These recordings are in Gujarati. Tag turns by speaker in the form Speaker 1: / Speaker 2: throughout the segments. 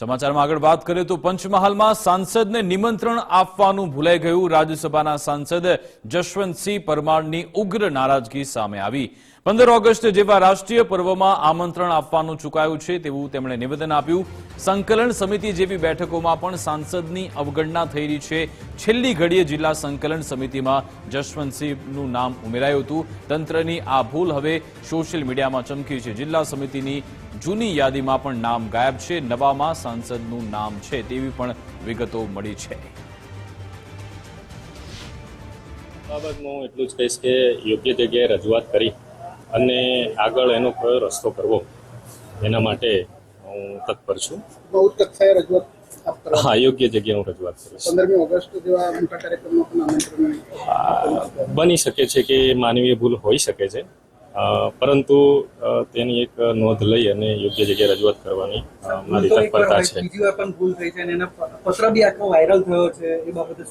Speaker 1: સમાચારમાં આગળ વાત કરીએ તો પંચમહાલમાં સાંસદને નિમંત્રણ આપવાનું ભૂલાઈ ગયું. રાજ્યસભાના સાંસદ જશવંતસિંહ પરમારની ઉગ્ર નારાજગી સામે આવી. પંદર ઓગસ્ટ જેવા રાષ્ટ્રીય પર્વમાં આમંત્રણ આપવાનું ચૂકાયું છે તેવું તેમણે નિવેદન આપ્યું. સંકલન સમિતિ જેવી બેઠકોમાં પણ સાંસદની અવગણના થઈ રહી છેલ્લી ઘડીએ જિલ્લા સંકલન સમિતિમાં જશવંતસિંહનું નામ ઉમેરાયું હતું. તંત્રની આ ભૂલ હવે સોશિયલ મીડિયામાં ચમકી છે. જિલ્લા સમિતિની જૂની યાદીમાં પણ નામ ગાયબ છે. નવામાં સાંસદનું નામ છે તેવી પણ વિગતો મળી છે.
Speaker 2: બાબતમાં હું એટલું જ કહીશ કે યોગ્ય જગ્યાએ રજૂઆત કરી. અને આગળ એનો કયો રસ્તો કરવો એના માટે હું તત્પર છું. હા યોગ્ય જગ્યાએ હું રજૂઆત કરીશ. બની શકે છે કે માનવીય ભૂલ હોઈ શકે છે પરંતુ તેની એક નોંધ લઈ અને યોગ્ય જગ્યાએ રજૂઆત કરવાની મારી તત્પરતા છે.
Speaker 3: પત્ર બી વાયરલ થયો બાબતે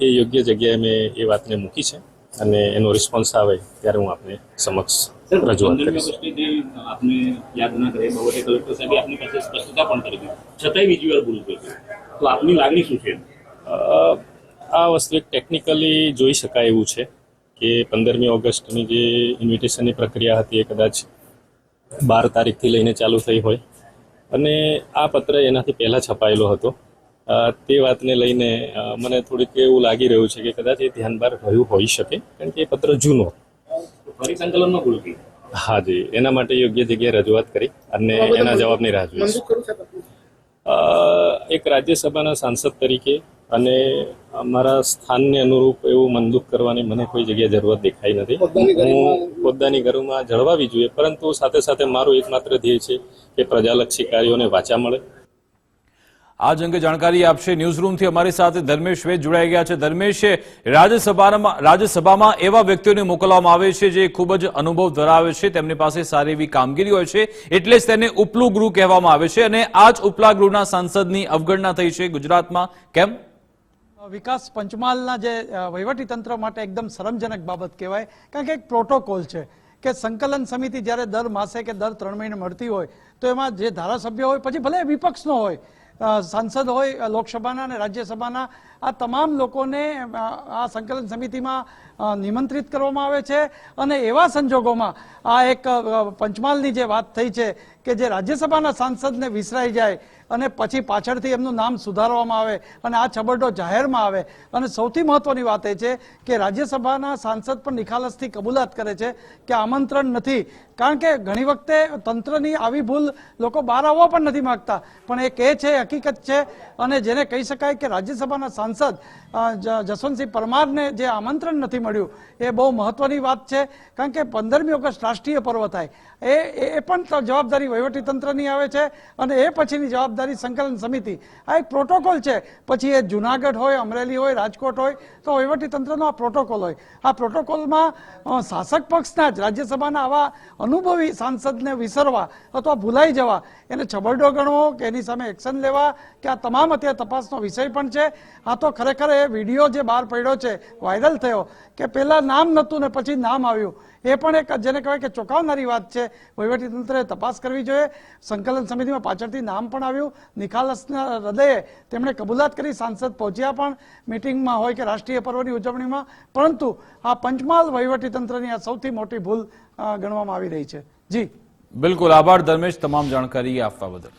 Speaker 2: એ યોગ્ય જગ્યાએ મેં એ વાતને મૂકી છે. અને એનો રિસ્પોન્સ આવે ત્યારે હું આપને સમક્ષ રજૂઆત કરીશ.
Speaker 4: આપને યાદ ના કરે બાબતે કલેક્ટર સાહેબે આપની પાસે સ્પષ્ટતા પણ કરી છતાંય બીજી વાર ભૂલ તો આપની લાગણી શું છે?
Speaker 2: આ વસ્તુ એક ટેકનિકલી જોઈ શકાય એવું છે કે પંદરમી ઓગસ્ટની જે ઇન્વિટેશનની પ્રક્રિયા હતી એ કદાચ બાર તારીખથી લઈને ચાલુ થઈ હોય. અને આ પત્ર એનાથી પહેલાં છપાયેલો હતો. તે વાતને લઈને મને થોડીક એવું લાગી રહ્યું છે કે કદાચ એ ધ્યાન બહાર રહ્યું હોઈ શકે કારણ કે એ પત્ર જૂનો.
Speaker 4: ભૂલ થઈ.
Speaker 2: હા જી એના માટે યોગ્ય જગ્યાએ રજૂઆત કરી અને એના જવાબની રાહ? અ, એક રાજ્યસભાના સાંસદ તરીકે અને મારા સ્થાનને અનુરૂપ એવું મનદુખ કરવાની મને કોઈ જગ્યાએ જરૂરત દેખાઈ નથી. હું પોતાની ઘરોમાં જળવાવી જોઈએ પરંતુ સાથે સાથે મારું એકમાત્ર ધ્યેય છે કે પ્રજાલક્ષી કાર્યોને વાચા મળે.
Speaker 1: આ જ અંગે જાણકારી આપશે ન્યૂઝ રૂમથી અમારી સાથે ધર્મેશ વેદ જોડાઈ ગયા છે. ધર્મેશ, રાજ્યસભામાં રાજ્યસભામાં એવા વ્યક્તિઓને મોકલવામાં આવે છે જે ખૂબ જ અનુભવ ધરાવે છે. તેમની પાસે સારી એવી કામગીરી હોય છે, એટલે જ તેને ઉપલું ગૃહ કહેવામાં આવે છે અને આ જ ઉપલા ગૃહના સાંસદની અવગણના થઈ છે ગુજરાતમાં. કેમ?
Speaker 5: વિકાસ પંચમહાલના જે વહીવટી તંત્ર માટે એકદમ શરમજનક બાબત કહેવાય. કારણ કે એક પ્રોટોકોલ છે કે સંકલન સમિતિ જ્યારે દર માસે કે દર ત્રણ મહિને મળતી હોય, તો એમાં જે ધારાસભ્ય હોય, પછી ભલે વિપક્ષનો હોય સાંસદ હોય લોકસભાના અને રાજ્યસભાના, આ તમામ લોકોને આ સંકલન સમિતિમાં નિમંત્રિત કરવામાં આવે છે. અને એવા સંજોગોમાં આ એક પંચમહાલની જે વાત થઈ છે કે જે રાજ્યસભાના સાંસદને વિસરાઈ જાય અને પછી પાછળથી એમનું નામ સુધારવામાં આવે અને આ છબરડો જાહેરમાં આવે. અને સૌથી મહત્વની વાત એ છે કે રાજ્યસભાના સાંસદ પણ નિખાલસથી કબૂલાત કરે છે કે આમંત્રણ નથી. કારણ કે ઘણી વખતે તંત્રની આવી ભૂલ લોકો બહાર આવવા પણ નથી માંગતા. પણ એ કહે છે, હકીકત છે અને જેને કહી શકાય કે રાજ્યસભાના સાંસદ જસવંતસિંહ પરમારને જે આમંત્રણ નથી મળ્યું, એ બહુ મહત્વની વાત છે. કારણ કે પંદરમી ઓગસ્ટ રાષ્ટ્રીય પર્વ થાય. એ- એ પણ જવાબદારી વહીવટી તંત્રની આવે છે અને એ પછીની જવાબદારી સંકલન સમિતિ. આ એક પ્રોટોકોલ છે. પછી એ જુનાગઢ હોય, અમરેલી હોય, રાજકોટ હોય, તો વહીવટી તંત્રનો આ પ્રોટોકોલ હોય. આ પ્રોટોકોલમાં શાસક પક્ષના જ રાજ્યસભાના આવા અનુભવી સાંસદને વિસરવા અથવા ભૂલાઈ જવા, એને છબરડો ગણવો કે એની સામે એક્શન લેવા, કે આ તમામ અત્યારે તપાસનો વિષય પણ છે. આ તો ખરેખર એ વીડિયો જે બહાર પડ્યો છે, વાયરલ થયો, કે પહેલાં નામ નહોતું ને પછી નામ આવ્યું. એ પણ એક જેને કહેવાય કે ચોંકાવનારી વાત છે. વહીવટી તંત્રએ તપાસ કરવી જોઈએ. સંકલન સમિતિમાં પાછળથી નામ પણ આવ્યું. નિખાલસના હૃદયે તેમણે કબૂલાત કરી સાંસદ પહોંચ્યા પણ મિટિંગમાં હોય કે રાષ્ટ્રીય પર્વની ઉજવણીમાં. પરંતુ આ પંચમહાલ વહીવટી તંત્રની આ સૌથી મોટી ભૂલ ગણવામાં આવી રહી છે. જી.
Speaker 1: બિલકુલ. આભાર, ધર્મેશ. તમામ જાણકારી આપવા બદલ.